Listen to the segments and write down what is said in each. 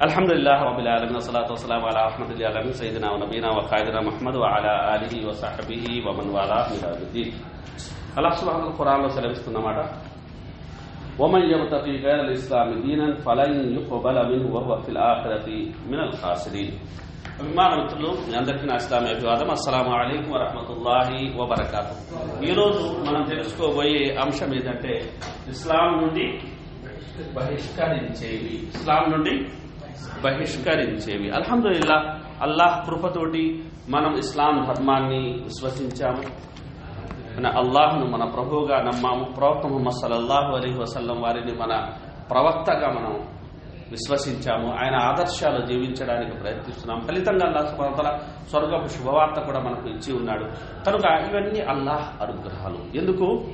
الحمد لله رب العالمين والصلاة والسلام على رحمة العالمين سيدنا ونبينا وقائدنا محمد وعلى آله وصحبه ومن والاه إلى يوم الدين అల్లాహ్ సుబ్హానహు ఖురాన్లో సెలవిస్తున్నమాట ومن يبتغي غير الإسلام دينا فلن يقبل منه وهو في الآخرة من الخاسرين అభిమాన మిత్రులు మీ అందరికీ నా ఇస్లామీ అభివాదం అస్సలం అయికం వరహమతుల్లాహి వబర్కాతు ఈరోజు మనం తెలుసుకోబోయే అంశం ఏంటంటే ఇస్లాం నుండి బహిష్కరించేవి ఇస్లాం నుండి బహిష్కరించేవి. అల్హమ్దుల్లా అల్లాహ్ కృపతోటి మనం ఇస్లాం ధర్మాన్ని విశ్వసించాము. మన అల్లాహ్ను మన ప్రభువుగా నమ్మాము. ప్రవక్త ముహమ్మద్ సల్లల్లాహు అలీ వసల్లం వారిని మన ప్రవక్తగా మనం విశ్వసించాము. ఆయన ఆదర్శాలు జీవించడానికి ప్రయత్నిస్తున్నాం. ఫలితంగా అల్లాహ్ సుబ్హానహు స్వర్గపు శుభవార్త కూడా మనకు ఇచ్చి ఉన్నాడు. కనుక ఇవన్నీ అల్లాహ్ అనుగ్రహాలు. ఎందుకు?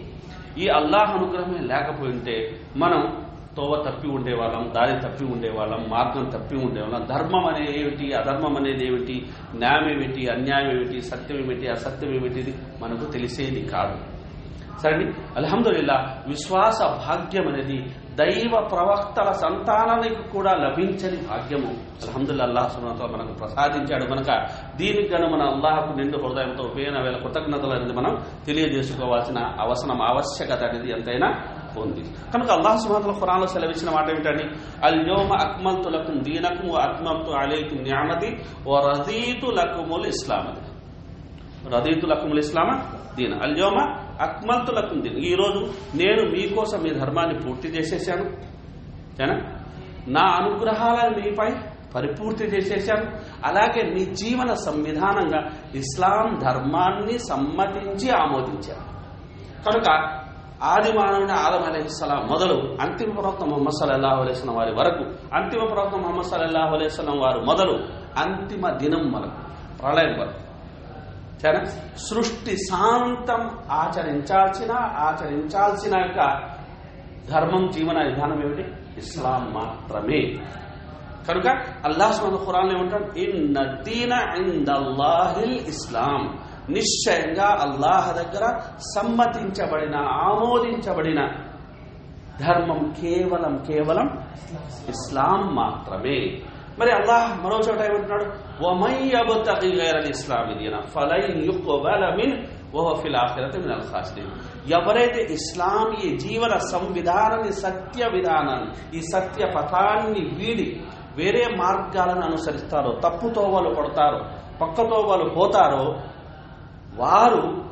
ఈ అల్లాహ్ అనుగ్రహమే లేకపోయింటే మనం తోవ తప్పి ఉండేవాళ్ళం దారి తప్పి ఉండేవాళ్ళం మార్గం తప్పి ఉండేవాళ్ళం. ధర్మం అనేది ఏమిటి అధర్మం అనేది ఏమిటి న్యాయం ఏమిటి అన్యాయం ఏమిటి సత్యం ఏమిటి అసత్యం ఏమిటి మనకు తెలిసేది కాదు. సరే అల్హమ్దుల్లా విశ్వాస భాగ్యం అనేది దైవ ప్రవక్తల సంతానానికి కూడా లభించని భాగ్యము. అల్హమ్దుల్లా అల్లాహ్ సుబ్హానహు మనకు ప్రసాదించాడు కనుక దీనికి గను మన అల్లాహకు నిండు హృదయంతో ఉపయోగ వేల కృతజ్ఞతలు అనేది మనం తెలియజేసుకోవాల్సిన అవసరం ఆవశ్యకత అనేది ఎంతైనా ఉంది కనుక అల్లాహ్ సుబ్హానహు ఖురాన్లో సెలవిచ్చిన మాట ఏమిటండి? అల్యోమ అక్మల్తు లకుం దీనకుం అక్మల్తు అత్మమ్తు న్యామది ఓ వ రదీతు లకుముల్ ఇస్లామది రదీతు లకుముల్ ఇస్లామ దీన. అల్యోమ అక్మల్తు లకుం దీన్. ఈ రోజు నేను మీకోసం మీ ధర్మాన్ని పూర్తి చేసేసాను. ఏనా నా అనుగ్రహాలను మీపై పరిపూర్తి చేసేసాను. అలాగే మీ జీవన సంవిధానంగా ఇస్లాం ధర్మాన్ని సమ్మతించి ఆమోదించాను. కనుక ఆది మానవుని ఆదం అలహిస్సలాం మొదలు అంతిమ ప్రవక్త మొహమ్మద్ సల్లాహు అలైస్లం వారి వరకు అంతిమ ప్రవక్త మొహమ్మద్ సల్లాహు అలైస్లం వారు మొదలు అంతిమ దినం వరకు ప్రళయం వరకు సరే సృష్టి శాంతం ఆచరించాల్సిన ఆచరించాల్సిన యొక్క ధర్మం జీవన విధానం ఏమిటి? ఇస్లాం మాత్రమే. కనుక అల్లాహ్ సుమన్ ఖురాన్ ఏమంటాడు? ఇన్ దీన ఇందల్లాహిల్ ఇస్లాం. నిశ్చయంగా అల్లాహ్ దగ్గర సమ్మతించబడిన ఆమోదించబడిన ధర్మం కేవలం కేవలం ఇస్లాం మాత్రమే. మరి అల్లాహ్ మరో చోట ఏమంటున్నాడు? వమయ్యబతగి గైరల్ ఇస్లామి దీన ఫలైన్ యుక్బల మిన్ వహు ఫిల్ ఆఖిరతి మినల్ ఎవరైతే ఇస్లాం ఈ జీవన సంవిధానాన్ని సత్య విధానాన్ని ఈ సత్య పథాన్ని వీడి వేరే మార్గాలను అనుసరిస్తారో తప్పుతోవలు పడతారో పక్కతోవలు పోతారో వారు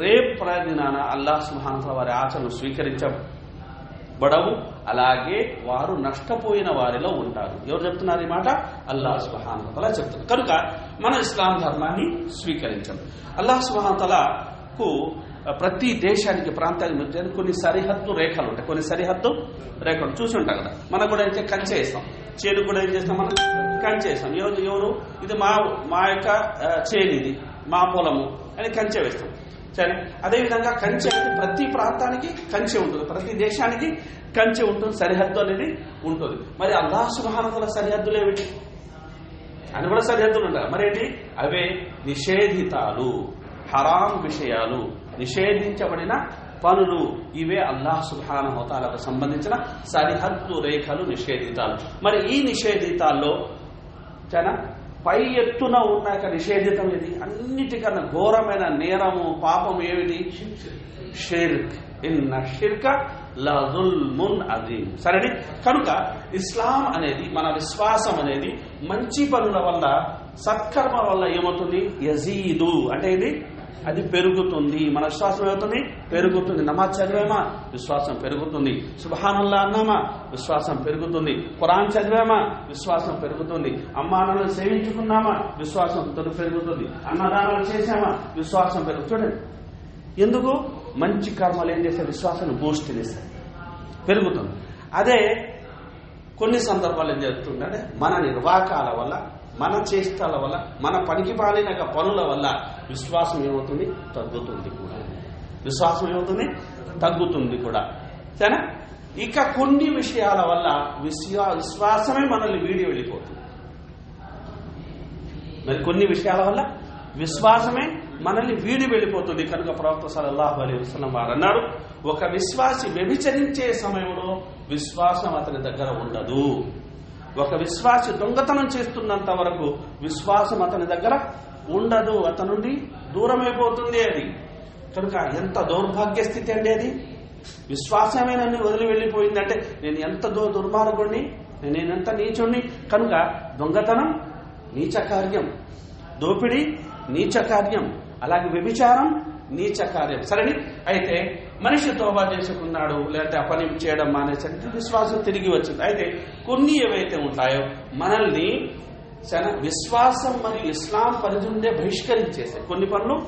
రేపు ప్రదినాన అల్లాహ్ సుహాంత వారి ఆచరణ స్వీకరించబడవు అలాగే వారు నష్టపోయిన వారిలో ఉంటారు. ఎవరు చెప్తున్నారు ఈ మాట? అల్లాహ్ సుహాంతల చెప్తున్నారు. కనుక మన ఇస్లాం ధర్మాన్ని స్వీకరించాం అల్లాహ్ సుహాంతలకు ప్రతి దేశానికి ప్రాంతానికి మధ్య కొన్ని సరిహద్దు రేఖలు ఉంటాయి. కొన్ని సరిహద్దు రేఖలు చూసి ఉంటాం కదా. మనం కూడా అయితే కంచె వేస్తాం. చేను కూడా ఏం చేస్తాం మనం? కంచె వేస్తాం. ఎవరు ఎవరు? ఇది మా మా యొక్క చేను ఇది. మా పొలము అని కంచె వేస్తాం. సరే? అదేవిధంగా కంచె అనేది ప్రతి ప్రాంతానికి కంచె ఉంటుంది. ప్రతి దేశానికి కంచె ఉంటుంది సరిహద్దు అనేది ఉంటుంది. మరి అల్లాహ్ సుభానతల సరిహద్దులు ఏమిటి? అని కూడా సరిహద్దులు ఉంటాయి. మరేంటి? అవే నిషేధితాలు హరాం విషయాలు. నిషేధించబడిన పనులు. ఇవే అల్లాహ్ సుహాన హోతాలకు సంబంధించిన సరిహద్దు రేఖలు నిషేధితాలు. మరి ఈ నిషేధితాల్లో చాలా పై ఎత్తున ఉన్న యొక్క నిషేధితం ఇది. అన్నిటికన్నా ఘోరమైన నేరము పాపం ఏమిటి? షిర్క్. ఇన్న షిర్క లజుల్మున్ అదీం సరే కనుక ఇస్లాం అనేది మన విశ్వాసం అనేది మంచి పనుల వల్ల సత్కర్మ వల్ల ఏమవుతుంది? యజీదు. అంటే ఇది అది పెరుగుతుంది. మన విశ్వాసం ఏమవుతుంది? పెరుగుతుంది. నమాజ్ చదివామా? విశ్వాసం పెరుగుతుంది. సుబహానల్లా అన్నామా? విశ్వాసం పెరుగుతుంది. ఖురాన్ చదివామా? విశ్వాసం పెరుగుతుంది. అమ్మానాలను సేవించుకున్నామా? విశ్వాసం పెరుగుతుంది. అన్నదానాలు చేశామా? విశ్వాసం పెరుగుతుంది చూడండి. ఎందుకు? మంచి కర్మలు ఏం చేస్తే విశ్వాసాన్ని బూస్ట్ చేస్తాయి. పెరుగుతుంది. అదే కొన్ని సందర్భాలు ఏం జరుగుతుందంటే మన నిర్వాకాల వల్ల మన చేష్టల వల్ల మన పనికి పాలిన పనుల వల్ల విశ్వాసం ఏమవుతుంది? తగ్గుతుంది కూడా. విశ్వాసం ఏమవుతుంది? తగ్గుతుంది కూడా. సరేనా? ఇక కొన్ని విషయాల వల్ల విశ్వా విశ్వాసమే మనల్ని వీడి వెళ్ళిపోతుంది. మరి కొన్ని విషయాల వల్ల విశ్వాసమే మనల్ని వీడి వెళ్ళిపోతుంది. కనుక ప్రవక్త సల్లల్లాహు అలీ వసలం వారు అన్నారు ఒక విశ్వాసి వ్యభిచరించే సమయంలో విశ్వాసం అతని దగ్గర ఉండదు. ఒక విశ్వాసి దొంగతనం చేస్తున్నంత వరకు విశ్వాసం అతని దగ్గర ఉండదు. అతని నుండి దూరమైపోతుంది అది. కనుక ఎంత దౌర్భాగ్య స్థితి అండి అది. విశ్వాసమే నన్ను వదిలి వెళ్ళిపోయిందంటే నేను ఎంత దో దుర్మార్గుణ్ణి నేను ఎంత నీచుణ్ణి. కనుక దొంగతనం నీచ కార్యం దోపిడీ నీచ కార్యం అలాగే వ్యభిచారం నీచ కార్యం సరేని? అయితే మనిషి తోబా చేసుకున్నాడు లేకపోతే ఆ పని చేయడం మానేసరికి విశ్వాసం తిరిగి వచ్చింది. అయితే కొన్ని ఏవైతే ఉంటాయో మనల్ని విశ్వాసం మరియు ఇస్లాం పరిధి ఉండే బహిష్కరించేస్తాయి. కొన్ని పనులు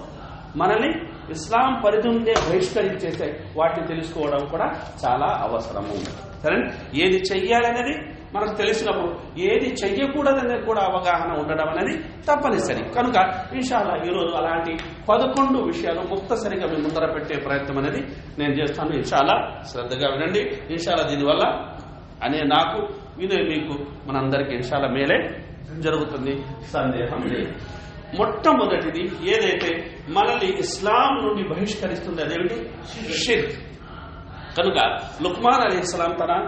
మనల్ని ఇస్లాం పరిధి ఉండే బహిష్కరించేస్తాయి. వాటిని తెలుసుకోవడం కూడా చాలా అవసరము. సరే ఏది చెయ్యాలనేది మనకు తెలిసినప్పుడు ఏది చెయ్యకూడదనేది కూడా అవగాహన ఉండడం అనేది తప్పనిసరి. కనుక ఇన్షాల్లా ఈరోజు అలాంటి పదకొండు విషయాలు ముక్తసరిగా మీ ముందర పెట్టే ప్రయత్నం అనేది నేను చేస్తాను. ఇన్షాల్లా శ్రద్ధగా వినండి. ఇన్షాల్లా దీనివల్ల అనే నాకు వినే మీకు మనందరికీ ఇన్షాల్లా మేలే జరుగుతుంది సందేహం లేదు. మొట్టమొదటిది ఏదైతే మనల్ని ఇస్లాం నుండి బహిష్కరిస్తుంది అదేమిటి? షిర్క్ కనుక లుక్మాన్ అలీ ఇస్లాం తన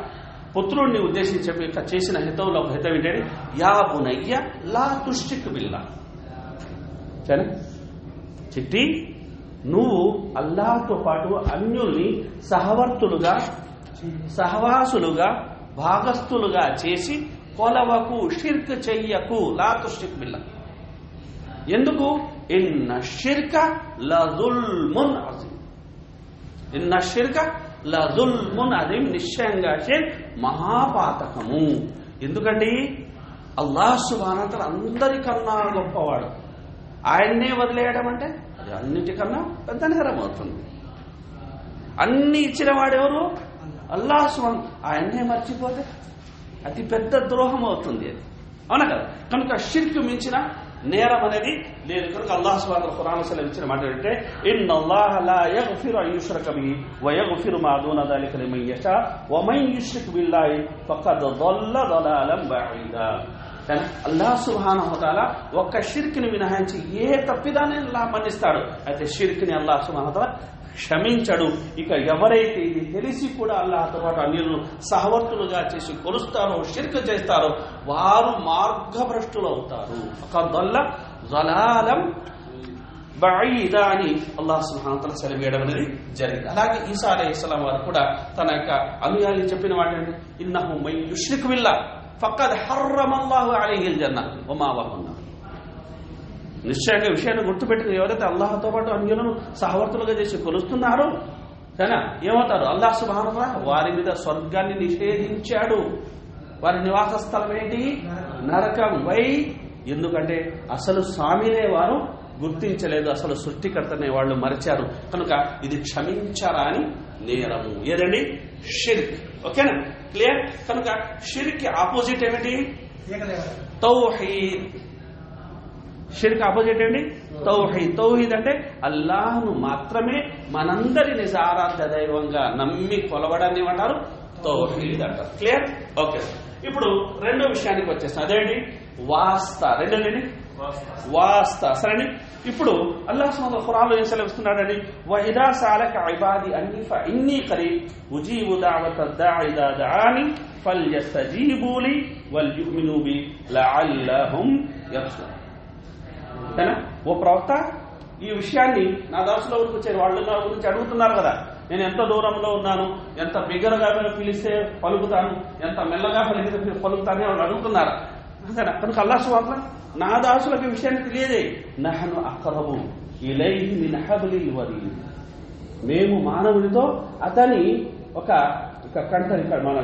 పుత్రుడిని ఉద్దేశించి చెప్పి చేసిన హితంలో ఒక హితం ఏంటంటే యా బునయ్య లా తుష్టిక్ బిల్లా. సరే చిట్టి నువ్వు అల్లాహ్తో పాటు అన్యుల్ని సహవర్తులుగా సహవాసులుగా భాగస్థులుగా చేసి కొలవకు షిర్క్ చెయ్యకు లా తుష్టిక్ బిల్లా. ఎందుకు? ఇన్న షిర్క లజుల్మున్ అజీం ఇన్న షిర్క లజుల్మున్ అది నిశ్చయంగా మహాపాతకము. ఎందుకండి? అల్లాహ్ సుబానతల అందరికన్నా గొప్పవాడు. ఆయన్నే వదిలేయడం అంటే అది అన్నిటికన్నా పెద్ద నేరం అవుతుంది. అన్ని ఇచ్చిన వాడెవరు అల్లాహ్ సుబాన్ ఆయన్నే మర్చిపోతే అతి పెద్ద ద్రోహం అవుతుంది అది. అవునా కదా? కనుక షిర్క్ మించిన నేరం అనేది లేదు కనుక అల్లాహ సుబాన్ ఖురాన్ సలం ఇచ్చిన మాట ఏంటంటే ఇన్ అల్లాహ్ లా యగ్ఫిరు అయ్యుష్రక బిహి వ యగ్ఫిరు మా దూన దాలిక లిమన్ యషా వ యుష్రిక్ బిల్లాహి ఫఖద్ దల్ల దలాలం బఈదా అల్లాహ్ సుహాన్ హోదాల ఒక్క షిర్క్ని మినహాయించి ఏ తప్పిదాన్ని అల్లాహ్ మన్నిస్తాడు? అయితే షిర్క్ని అల్లాహ్ సుహాన్ హోదాల క్షమించడు. ఇక ఎవరైతే ఇది తెలిసి కూడా అల్లాహతో పాటు అన్యులను సహవర్తులుగా చేసి కొలుస్తారో షిర్క చేస్తారో వారు మార్గభ్రష్టులు అవుతారు. ఒక దొల్ల జలాలం బঈదా అని అల్లాహ్ సుహాంతల సెలవేయడం అనేది జరిగింది. అలాగే ఈసా అలైహిస్సలాం వారు కూడా తన యొక్క అనుయాయులు చెప్పిన వాటి ఇన్నహు మై యుష్రిక్ విల్లా ఫక్కద్ హర్రమల్లాహు అలైహిల్ జన్న వమావహున్నా నిశ్చయంగా విషయాన్ని గుర్తుపెట్టుకుని ఎవరైతే అల్లాహతో పాటు అన్యులను సహవర్తులుగా చేసి కొలుస్తున్నారో. సరేనా ఏమవుతారు? అల్లాహ్ సుబానుగా వారి మీద స్వర్గాన్ని నిషేధించాడు. వారి నివాస స్థలం ఏంటి? నరకం. వై? ఎందుకంటే అసలు స్వామినే వారు గుర్తించలేదు. అసలు సృష్టికర్తనే వాళ్ళు మరిచారు. కనుక ఇది క్షమించరాని నేరము. ఏదండి? షిర్క్. ఓకేనా? క్లియర్? కనుక షిర్క్ ఆపోజిట్ ఏమిటి? తౌహీద్. షిర్క్ అపోజిట్ ఏంటి? తౌహీద్. తౌహీద్ అంటే అల్లాహ్ను మాత్రమే మనందరి నిజారాధ్య దైవంగా నమ్మి కొలవడాన్ని ఏమంటారు? తౌహీద్ అంటారు. క్లియర్ ఓకే ఇప్పుడు రెండో విషయానికి వచ్చేస్తాం. అదేంటి? వాస్త. రెండోది వాస్త. సరేండి ఇప్పుడు అల్లాహ్ సుబ్హానహు ఖురాన్లో ఏం సెలవిస్తున్నాడని వఇదా సాలక ఐబాది అన్ని ఇన్ని కరీ ఉజీబు దావత దాయిదా దాని ఫల్ ఫల్యస్తజీబు లీ వల్యుమిను బి లఅల్లహుం యర్షుదూన్ ఓకేనా ఓ ప్రవక్త ఈ విషయాన్ని నా దాసులో వచ్చే వాళ్ళు నా గురించి అడుగుతున్నారు కదా. నేను ఎంత దూరంలో ఉన్నాను? ఎంత బిగ్గరగా పిలిస్తే పలుకుతాను? ఎంత మెల్లగా పలికితే పలుకుతాను? వాళ్ళు అడుగుతున్నారు. అంతేనా కనుక అల్లా సువార్త నా దాసులకు విషయాన్ని తెలియదే. నహను అక్రబు ఇలైహి మిన్ హబ్లిల్ వరీద్ మేము మానవునితో అతని ఒక కంట ఇక్కడ మన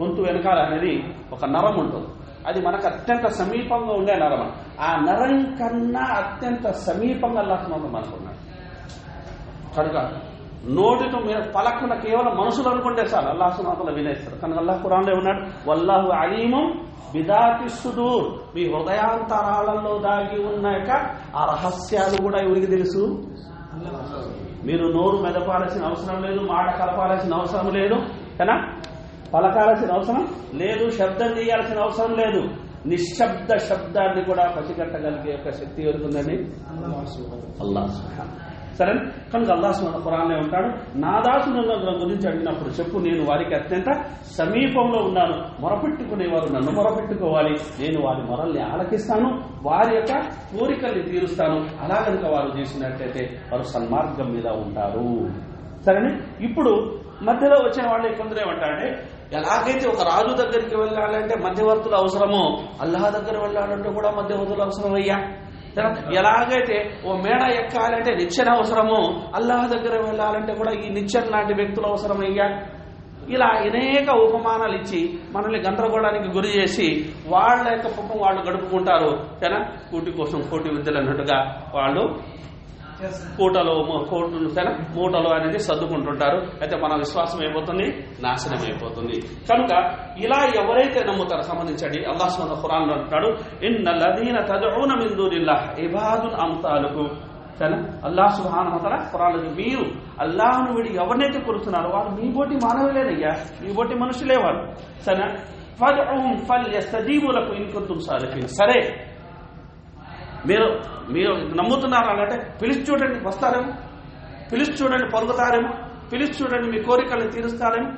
గొంతు వెనకాల అనేది ఒక నరం ఉంటుంది. అది మనకు అత్యంత సమీపంగా ఉండే నరం ఆ నరం కన్నా అత్యంత సమీపంగా అల్లాహ్ మనకున్నాడు. కనుక నోటితో మీరు పలకుండా కేవలం మనుషులు అనుకుంటే చాలు అల్లాహ్ వినేస్తారు. కనుక అల్లాహ్ కురాన్లో ఉన్నాడు వల్లాహు అలీమం బిదాతి మీ హృదయాంతరాళంలో దాగి ఉన్నాక ఆ రహస్యాలు కూడా ఎవరికి తెలుసు? మీరు నోరు మెదపాల్సిన అవసరం లేదు మాట కలపాల్సిన అవసరం లేదు. కదా పలకాల్సిన అవసరం? లేదు శబ్దం చేయాల్సిన అవసరం లేదు. నిశ్శబ్ద శబ్దాన్ని కూడా పసిగట్టగలిగే యొక్క శక్తి ఎదుగుందని అల్లా సరే కనుక అల్లాహ్ ఖురాన్లో ఉంటాడు. నా దాసును గురించి అడిగినప్పుడు చెప్పు నేను వారికి అత్యంత సమీపంలో ఉన్నాను. మొరపెట్టుకునేవారు నన్ను మొరపెట్టుకోవాలి. నేను వారి మొరల్ని ఆలకిస్తాను. వారి యొక్క కోరికల్ని తీరుస్తాను. అలా కనుక వారు చేసినట్లయితే వారు సన్మార్గం మీద ఉంటారు. సరేనే? ఇప్పుడు మధ్యలో వచ్చిన వాళ్ళు కొందరు ఏమంటారంటే ఎలాగైతే ఒక రాజు దగ్గరికి వెళ్ళాలంటే మధ్యవర్తులు అవసరమో అల్లాహ్ దగ్గర వెళ్ళాలంటే కూడా మధ్యవర్తులు అవసరం అయ్యా ఎలాగైతే ఓ మేడ ఎక్కాలంటే నిచ్చెన అవసరమో అల్లాహ్ దగ్గర వెళ్ళాలంటే కూడా ఈ నిచ్చెన లాంటి వ్యక్తులు అవసరం అయ్యా ఇలా అనేక ఉపమానాలు ఇచ్చి మనల్ని గందరగోళానికి గురి చేసి వాళ్ళ యొక్క పాపం వాళ్ళు గడుపుకుంటారు. కదా కూటి కోసం కోటి విద్యలు అన్నట్టుగా వాళ్ళు కూటలో కోట్లు మూటలు అనేది సర్దుకుంటుంటారు. అయితే మన విశ్వాసం అయిపోతుంది నాశనం అయిపోతుంది. కనుక ఇలా ఎవరైతే నమ్ముతారో సంబంధించండి అల్లాహ్ సుబ్హానహు ఖురాన్ అంటున్నాడు ఇన్నల్లదీన తదఊన మిన్ ఇబాదున్ అంతాలకు సరే అల్లాహ్ సుబ్హానహు వతఆలా ఖురాన్ మీరు అల్లాహ్ను వీడి ఎవరినైతే కొలుస్తున్నారో వారు మీ బోటి మానవులేనయ్యా మీ బోటి మనుషులే వారు సరే ఫద్ఉహుం ఫల్యస్తజీబు లకు సాధించింది సరే మీరు మీరు నమ్ముతున్నారు అంటే పిలిచి చూడండి వస్తారేమో? పిలిచి చూడండి పలుకుతారేమో పిలిచి చూడండి మీ కోరికలు తీరుస్తారేమో?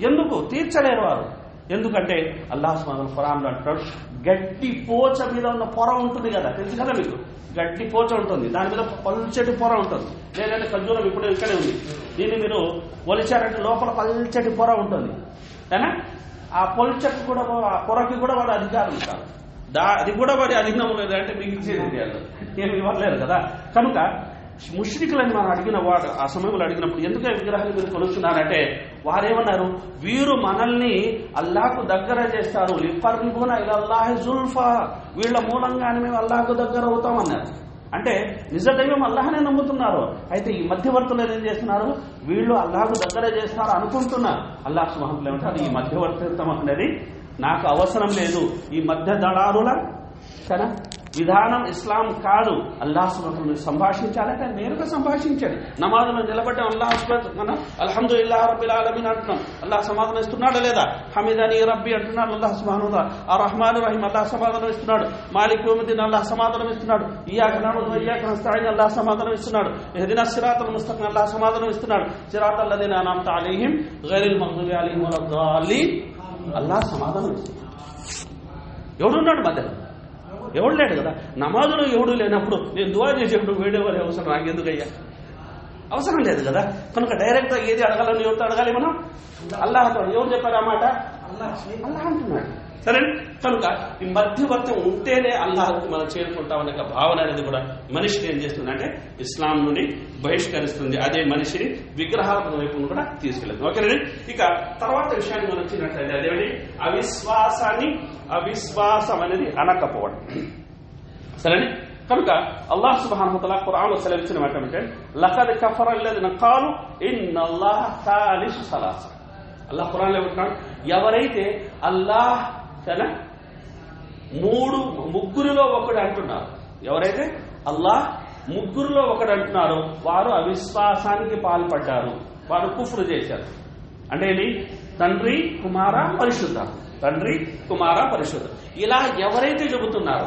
ఎందుకు? తీర్చలేరు వారు. ఎందుకంటే అల్లాహ్ సుబ్హానహు ఖురాన్లో అంటాడు గట్టి పోచ మీద ఉన్న పొర ఉంటుంది కదా తెలుసు కదా మీకు? గట్టి పోచ ఉంటుంది దాని మీద పల్చటి పొర ఉంటుంది. లేదంటే ఖర్జూరం ఇప్పుడు ఇక్కడే ఉంది. దీన్ని మీరు ఒలిచారంటే లోపల పల్చటి పొర ఉంటుంది. ఏనా ఆ పొల్చకి కూడా ఆ పొరకి కూడా వాడు అధికారం ఉంటారు దా అది కూడా వారి అధీనం లేదు అంటే మీకు ఇచ్చేది వాళ్ళు? ఏమి ఇవ్వలేరు కదా. కనుక ముష్రికులని మనం అడిగిన వాడు ఆ సమయంలో అడిగినప్పుడు ఎందుకు విగ్రహాలు మీరు కొలుస్తున్నారంటే వారేమన్నారు? వీరు మనల్ని అల్లాహకు దగ్గర చేస్తారు. లిఫర్రిబున ఇలల్లాహి జుల్ఫా. వీళ్ళ మూలంగానే మేము అల్లాహకు దగ్గర అవుతామన్నారు. అంటే నిజ దైవం అల్లాహనే నమ్ముతున్నారు. అయితే ఈ మధ్యవర్తులు ఏం చేస్తున్నారు? వీళ్ళు అల్లాహకు దగ్గర చేస్తారు అనుకుంటున్నారు అల్లాహ్ సుమహంలో అది ఈ మధ్యవర్తిత్వం అనేది నాకు అవసరం లేదు. ఈ మధ్య దళారుల కదా విధానం ఇస్లాం కాదు. అల్లాహ్ సుబ్హానహు సంభాషించాలంటే నేరుగా సంభాషించండి. నమాజులో నిలబడ్డ అల్లాహ్ మనం ఇల్లా రబ్బిల్ ఆలమీన్ అంటున్నాం. అల్లాహ్ సమాధానం ఇస్తున్నాడా లేదా? హమీదని రబ్బి అంటున్నాడు అల్లాహ్ సుబ్హానహు ఆ రహమాన్ రహీం అల్లాహ్ సమాధానం ఇస్తున్నాడు. మాలిక్ యోముద్దీన్ అల్లాహ్ సమాధానం ఇస్తున్నాడు. ఇయ్యాక నమదు ఇయా నస్తాయిన్ అల్లాహ్ సమాధానం ఇస్తున్నాడు. ఇహ్దిన సిరాతల్ ముస్తక్ అల్లాహ్ సమాధానం ఇస్తున్నాడు. సిరాత్ అల్లదీన్ అనామ్ తాలీహిం గైరిల్ మగ్దుబి అలైహిం వలద్దాలీన్ అల్లాహ్ సమాధానం ఇస్తున్నాడు ఎవడున్నాడు మధ్యలో ఎవడు లేడు కదా? నమాజులో ఎవడు లేనప్పుడు నేను దువా చేసేప్పుడు వేడే వారి అవసరం. నాకు ఎందుకయ్యా అవసరం లేదు కదా? కనుక డైరెక్ట్గా ఏది అడగాలని ఎవరితో అడగాలి మనం? అల్లాహతో. ఎవరు చెప్పారు ఆ మాట? అల్లాహ్ అంటున్నాడు. సరే? కనుక ఈ మధ్యవర్తి ఉంటేనే అల్లాహకు మనం చేరుకుంటామనే భావన అనేది కూడా మనిషిని ఏం చేస్తుంది? అంటే ఇస్లాం నుండి బహిష్కరిస్తుంది. అదే మనిషిని విగ్రహాల వైపు కూడా తీసుకెళ్ళదు ఓకేనండి ఇక తర్వాత విషయాన్ని మనం వచ్చినట్లయితే అదేమండి? అవిశ్వాసాన్ని అవిశ్వాసం అనేది అనకపోవడం. సరేనండి కనుక అల్లాహ్ సుబ్హానహు తఆలా ఖురాన్లో సెలవిచ్చిన మాట అంటే లఖద్ కఫర్ అల్లదిన ఖాలు ఇన్ అల్లాహ్ సలాస. అల్లాహ్ ఖురాన్లో ఎవరైతే అల్లాహ్ సరే మూడు ముగ్గురిలో ఒకడు అంటున్నారు. ఎవరైతే? అల్లాహ్ ముగ్గురులో ఒకడు అంటున్నారో. వారు అవిశ్వాసానికి పాల్పడ్డారు. వారు కుఫ్రు చేశారు. అంటే ఏంటి? తండ్రి కుమార పరిశుద్ధ. తండ్రి కుమార పరిశుద్ధ. ఇలా ఎవరైతే చెబుతున్నారో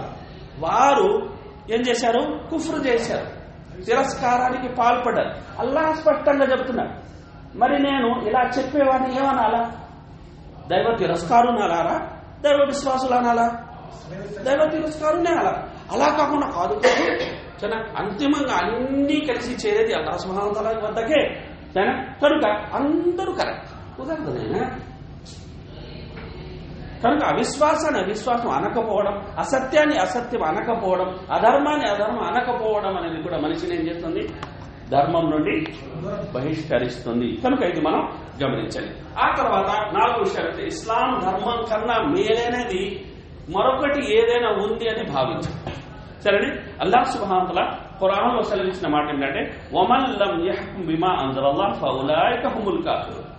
వారు ఏం చేశారు? కుఫ్రు చేశారు. తిరస్కారానికి పాల్పడ్డారు. అల్లాహ్ స్పష్టంగా చెబుతున్నాడు మరి నేను ఇలా చెప్పేవాడిని ఏమనాలా? దైవ తిరస్కారు నాలారా దైవ విశ్వాసులు అనాలా దైవ తిరస్కారునే అలా అలా కాకుండా కాదు సరేనా అంతిమంగా అన్నీ కలిసి చేరేది అల్లా సుహానతల వద్దకే. సరేనా కనుక అందరూ కరెక్ట్. కుదరదు కనుక అవిశ్వాసాన్ని అవిశ్వాసం అనకపోవడం అసత్యాన్ని అసత్యం అనకపోవడం అధర్మాన్ని అధర్మం అనకపోవడం అనేది కూడా మనిషిని ఏం చేస్తుంది? ధర్మం నుండి బహిష్కరిస్తుంది. కనుక ఇది మనం గమనించాలి. ఆ తర్వాత నాలుగు విషయాలు ఇస్లాం ధర్మం కన్నా మేలైనది మరొకటి ఏదైనా ఉంది అని భావించాలి సరేనే? అల్లాహ్ సుబ్హానతల ఖురాన్లో సెలవించిన మాట ఏంటంటే వమల్లం యహ్కుం బిమా అంజలల్లాహ్ ఫౌలాయిక హుముల్ కాఫిరూన్.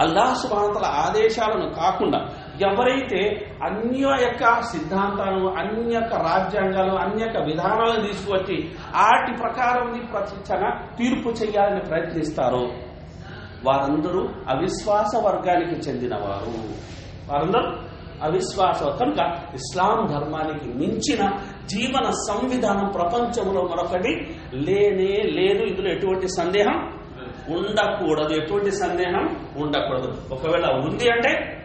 అల్లాహ్ సుబానతల ఆదేశాలను కాకుండా ఎవరైతే అన్య యొక్క సిద్ధాంతాలను అన్య యొక్క రాజ్యాంగాలు అన్య యొక్క విధానాలను తీసుకువచ్చి ఆటి ప్రకారం ప్రతిచన తీర్పు చేయాలని ప్రయత్నిస్తారో వారందరూ అవిశ్వాస వర్గానికి చెందినవారు. వారందరూ అవిశ్వాసం కనుక ఇస్లాం ధర్మానికి మించిన జీవన సంవిధానం ప్రపంచంలో మరొకటి లేనే లేదు. ఇందులో ఎటువంటి సందేహం ఉండకూడదు. ఎటువంటి సందేహం ఉండకూడదు. ఒకవేళ ఉంది అంటే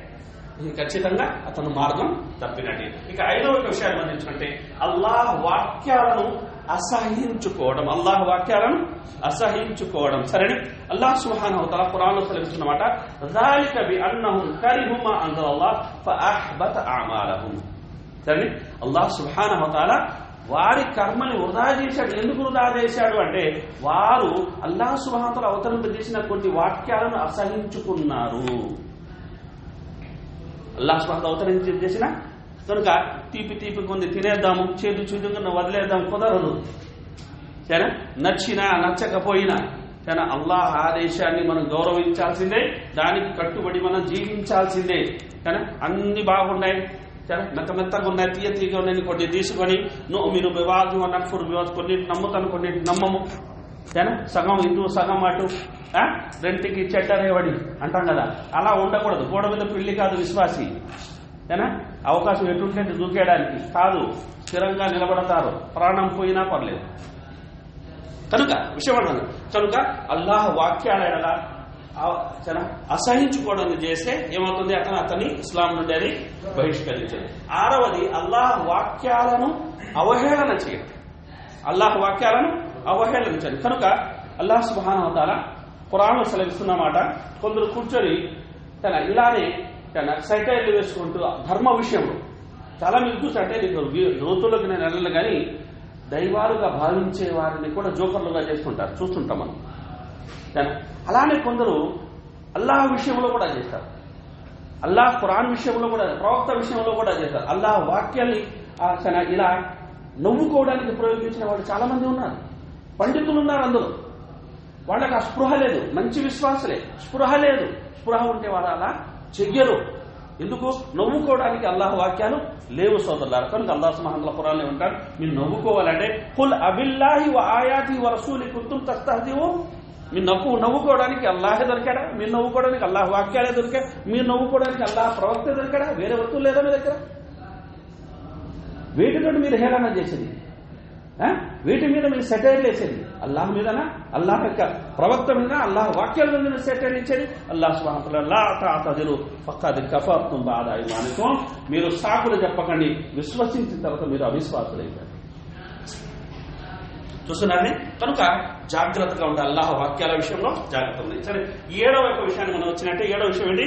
ఖచ్చితంగా అతను మార్గం తప్పినట్టు. ఇక ఐదవ విషయాన్ని అందించుకుంటే అల్లాహ్ వాక్యాలను అసహించుకోవడం అల్లాహ్ వాక్యాలను అసహించుకోవడం సరే అల్లాహ్ సుహాన్ అవుతా పురాణం సెలవిస్తున్నమాట రాలిక బి అన్నహుం కరిహుమ అందరల్లాహ్ ఫఅహ్బత ఆమాలహుం సరే అల్లాహ్ సుహాన్ అవుతాలా వారి కర్మని వృధా చేశాడు. ఎందుకు వృధా చేశాడు అంటే వారు అల్లాహ్ సుహాతలు అవతరింపజేసిన కొన్ని వాక్యాలను అసహించుకున్నారు అల్లాహ్ సుబ్హానహు అవతరించి చేసిన కనుక తీపి తీపి కొంది తినేద్దాము చేదు చూదుగా వదిలేద్దాం కుదరదు సరే నచ్చినా నచ్చకపోయినా కానీ అల్లాహ్ ఆదేశాన్ని మనం గౌరవించాల్సిందే దానికి కట్టుబడి మనం జీవించాల్సిందే కానీ అన్ని బాగున్నాయి సరే మెత్త మెత్తగా ఉన్నాయి తీయ తీయగా ఉన్నాయి కొన్ని తీసుకొని నువ్వు మీరు వివాదం అన్నప్పుడు వివాదం కొన్నిటి నమ్ముతాను కొన్నిటి నమ్మము సరే సగం ఇటు సగం అటు రెంటికి చెట్టనేవాడి అంటాం కదా. అలా ఉండకూడదు. గోడ మీద పెళ్ళి కాదు విశ్వాసి. ఏనా? అవకాశం ఎటుంటే దూకేయడానికి. కాదు స్థిరంగా నిలబడతారు. ప్రాణం పోయినా పర్లేదు. కనుక విషయం అన్నది. కనుక అల్లాహ్ వాక్యాలైన అసహించుకోవడం చేస్తే ఏమవుతుంది? అతను అతని ఇస్లాం నుండి అది బహిష్కరించదు. ఆరవది అల్లాహ్ వాక్యాలను అవహేళన చేయండి. అల్లాహ్ వాక్యాలను అవహేళించండి కనుక అల్లాహ్ అవుతారా ఖురాన్ సెలవిస్తున్నమాట. కొందరు కూర్చొని తన ఇలానే తన సెటైర్లు వేసుకుంటూ ధర్మ విషయంలో. చాలా మీకు చూసి అంటే నీకు నేను వెళ్ళను కానీ దైవాలుగా భావించే వారిని కూడా జోకర్లుగా చేస్తుంటారు. చూస్తుంటాం మనం. అలానే కొందరు అల్లాహ్ విషయంలో కూడా చేస్తారు. అల్లాహ్ ఖురాన్ విషయంలో కూడా ప్రవక్త విషయంలో కూడా చేస్తారు. అల్లాహ్ వాక్యాన్ని తన ఇలా నవ్వుకోవడానికి ప్రయోగించిన వాళ్ళు చాలా మంది ఉన్నారు. పండితులు ఉన్నారు అందులో. వాళ్ళకి ఆ స్పృహ లేదు. మంచి విశ్వాసలే. స్పృహ లేదు. స్పృహ ఉంటే వాళ్ళు అలా చెయ్యరు. ఎందుకు? నవ్వుకోవడానికి అల్లాహ్ వాక్యాలు లేవు సోదరులారు. కనుక అల్లాహ్ సుమహంల పురాణంలో ఉంటారు మీరు నవ్వుకోవాలంటే కుల్ అబిల్లాహి ఆయాతి వరసూలి కుంతుం తస్తహదివు మీరు నవ్వు నవ్వుకోవడానికి అల్లాహే దొరికాడా? మీరు నవ్వుకోవడానికి అల్లాహ్ వాక్యాలే దొరికా మీరు నవ్వుకోవడానికి అల్లాహ్ ప్రవక్తే దొరికాడా? వేరే వస్తువులు లేదా మీ దగ్గర? వీటితో మీరు హేళన చేసేది. వీటి మీద మీరు సెటైర్ చేసేది. అల్లాహ్ మీదనా? అల్లాహ్ యొక్క ప్రవక్త మీద అల్లాహ్ వాక్యాల మీద మీరు అల్లాహ్ స్వాహతులు పక్కాది కఫాత్వం బాధ ఇమానికం. మీరు సాకులు చెప్పకండి. విశ్వసించిన తర్వాత మీరు అవిశ్వాసులైపోయారు చూస్తున్నారని కనుక జాగ్రత్తగా ఉండాలి. అల్లాహ్ వాక్యాల విషయంలో జాగ్రత్త ఉంది సరే ఏడవ యొక్క విషయాన్ని మనం వచ్చినట్టే. ఏడవ విషయం ఏంటి?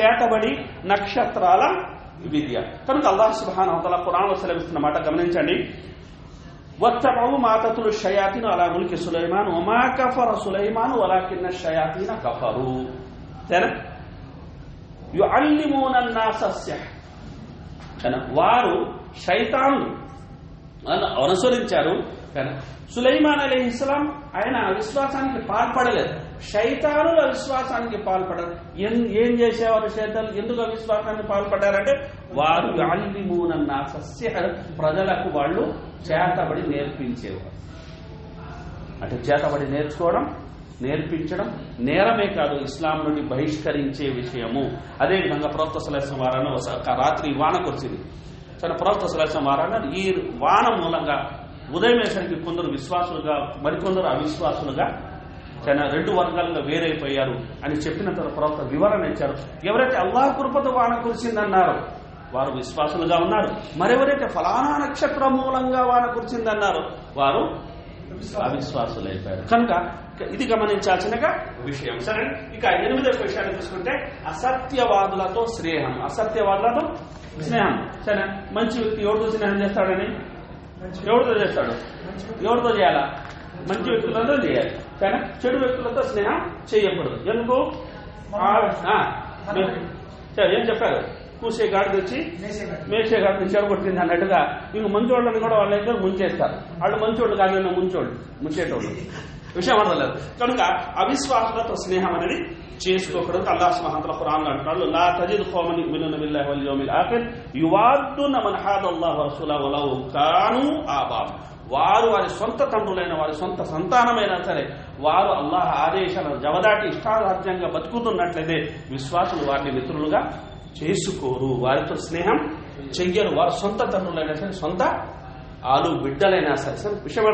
చేతబడి నక్షత్రాల విద్య. కనుక అల్లాహ్ సుబాన్ అవతల పురాణంలో సెలవిస్తున్న మాట గమనించండి. వచ్చు మాతతులు షయాతిను అలా ములికి సులైమాన్ ఒమా కఫర అలా వలాకిన్న షయాతీన కఫరు వారు శైతాను అనుసరించారు. సులైమాన్ అలీ ఇస్లాం ఆయన విశ్వాసానికి పాల్పడలేదు. శైతానుల అవిశ్వాసానికి పాల్పడరు. ఏం చేసేవారు శైతాలు ఎందుకు అవిశ్వాసానికి పాల్పడ్డారంటే వారు అల్లిమూనన్న సస్య ప్రజలకు వాళ్ళు చేతబడి నేర్పించేవారు. అంటే చేతబడి నేర్చుకోవడం నేర్పించడం నేరమే కాదు ఇస్లాం నుండి బహిష్కరించే విషయము. అదేవిధంగా ప్రవక్త సలహం వారాన్ని ఒక రాత్రి వాన కురిసింది చాలా ప్రవక్త సలహం వారాన్ని ఈ వాన మూలంగా ఉదయం వేసరికి కొందరు విశ్వాసులుగా మరికొందరు అవిశ్వాసులుగా చాలా రెండు వర్గాలుగా వేరైపోయారు అని చెప్పిన తర్వాత ప్రవక్త వివరణ ఇచ్చారు. ఎవరైతే అల్లాహ్ కృపతో వాన కురిసిందన్నారు వారు విశ్వాసులుగా ఉన్నారు. మరెవరైతే ఫలానా నక్షత్రం మూలంగా వాన కురిసిందన్నారు వారు అవిశ్వాసులైపోయారు. కనుక ఇది గమనించాల్సిన విషయం. సరే ఇక ఎనిమిదవ విషయాన్ని తీసుకుంటే అసత్యవాదులతో స్నేహం. అసత్యవాదులతో స్నేహం. సరే మంచి వ్యక్తి ఎవరితో స్నేహం చేస్తాడని? ఎవరితో చేస్తాడు? ఎవరితో చేయాలా? మంచి వ్యక్తులతో చేయాలి. సరే చెడు వ్యక్తులతో స్నేహం చేయకూడదు. ఎందుకు? ఏం చెప్పారు? కూసే గాడిద వచ్చి మేసే గాడిని చెడగొట్టింది అన్నట్టుగా ఇంక మంచోళ్ళని కూడా వాళ్ళ దగ్గర ముంచేస్తారు. వాళ్ళు మంచోళ్ళు కాదు ముంచోళ్ళు ముంచేటోళ్ళు. విషయం అర్థలేదు కనుక అవిశ్వాసులతో స్నేహం అనేది చేసుకోకూడదు. అల్లాహ్ సుబ్హానహు ఖురాన్ అంటున్నాడు లా తజిద్ ఖౌమన్ యుమినూన బిల్లాహి వల్ యౌమిల్ ఆఖిర్ యువాద్దున మన్ హాదల్లాహు రసూలా వలౌ కాను ఆబాం వారు వారి సొంత తండ్రులైన వారి సొంత సంతానమైనా సరే వారు అల్లాహ ఆదేశాలను జవదాటి ఇష్టారాజ్యంగా బతుకుతున్నట్లయితే విశ్వాసులు వారిని మిత్రులుగా చేసుకోరు. వారితో స్నేహం చెయ్యరు. వారు సొంత తండ్రులైనా సరే సొంత ఆలు బిడ్డలైనా సరే సరే విషయం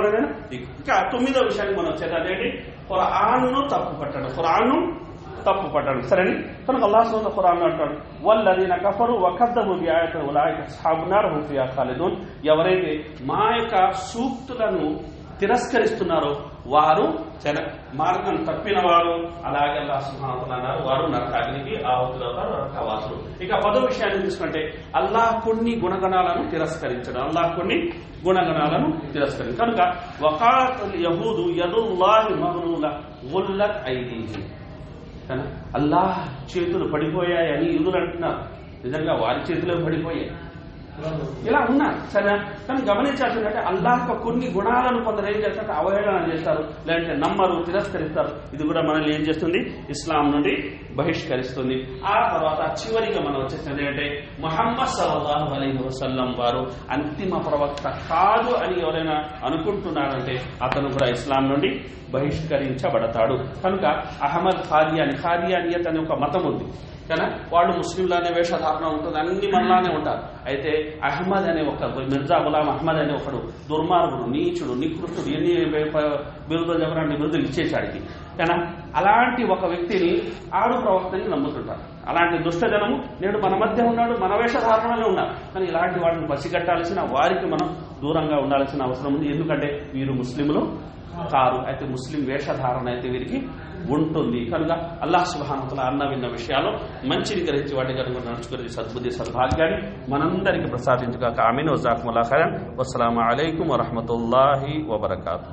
ఇంకా తొమ్మిదో విషయానికి మనం వచ్చేది ఏంటి? ఖురాన్ను తప్పు పట్టడం ఖురాన్ను తప్పు పట్టడం సరేని? కనుక అల్లాహ్ సోద ఖురాన్ అంటాడు వల్లదీన కఫరు వకద్దము బి ఆయత ఉలాయిక ఖాలిదూన్. ఎవరైతే మా యొక్క సూక్తులను తిరస్కరిస్తున్నారో వారు చెన మార్గం తప్పిన వారు అలాగే అల్లా సుహాన్నారు వారు నరకాగ్నికి ఆహుతులవుతారు నరకవాసులు. ఇక పదో విషయాన్ని చూసుకుంటే అల్లాహ్ కొన్ని గుణగణాలను తిరస్కరించడం అల్లాహ్ కొన్ని గుణగణాలను తిరస్కరించడం. కనుక వకాతల్ యహూదు యదుల్లాహి మగ్లూల గుల్లత్ ఐదీహి. అల్లాహ్ చేతులు పడిపోయాయని యూదులు అంటున్నారు నిజంగా వారి చేతిలో పడిపోయాయి. ఇలా ఉన్నారు సరే కానీ గమనించాల్సిందంటే అల్లాహ్ కొన్ని గుణాలను కొందరు ఏం చేస్తారు? అవహేళన చేస్తారు. లేదంటే నమ్మరు తిరస్కరిస్తారు. ఇది కూడా మనల్ని ఏం చేస్తుంది? ఇస్లాం నుండి బహిష్కరిస్తుంది. ఆ తర్వాత చివరిగా మనం వచ్చేసింది ఏంటంటే మొహమ్మద్ సల్లాహు అలీ వసల్లం వారు అంతిమ ప్రవక్త కాదు అని ఎవరైనా అనుకుంటున్నారంటే అతను కూడా ఇస్లాం నుండి బహిష్కరించబడతాడు. కనుక అహ్మద్ ఖాదియాని అని అనే ఒక మతం ఉంది. కానీ వాళ్ళు ముస్లింలానే వేషధారణ ఉంటుంది అన్ని మనలానే ఉంటారు. అయితే అహ్మద్ అనే ఒక మిర్జా గులాం అహ్మద్ అనే ఒకడు దుర్మార్గుడు నీచుడు నికృష్టుడు ఎన్ని బిరుదులు చెప్పడానికి బిరుదులు ఇచ్చేసాడికి కానీ అలాంటి ఒక వ్యక్తిని ఆడు ప్రవర్తనని నమ్ముతుంటారు. అలాంటి దుష్టజనము నేడు మన మధ్య ఉన్నాడు మన వేషధారణలో ఉన్నారు కానీ ఇలాంటి వాటిని పసిగట్టాల్సిన వారికి మనం దూరంగా ఉండాల్సిన అవసరం ఉంది. ఎందుకంటే వీరు ముస్లింలు కారు. అయితే ముస్లిం వేషధారణ అయితే వీరికి ఉంటుంది. కనుక అల్లాహ్ సుబానతల అన్న విన్న విషయాలు మంచిని గ్రహించి వాటి కనుక నడుచుకునే సద్బుద్ధి సద్భాగ్యాన్ని మనందరికీ ప్రసాదించగాక. ఆమెను. వజాకుముల్లా ఖైరన్. వస్సలాము అలైకుం వరహమతుల్లాహి వబర్కాతు.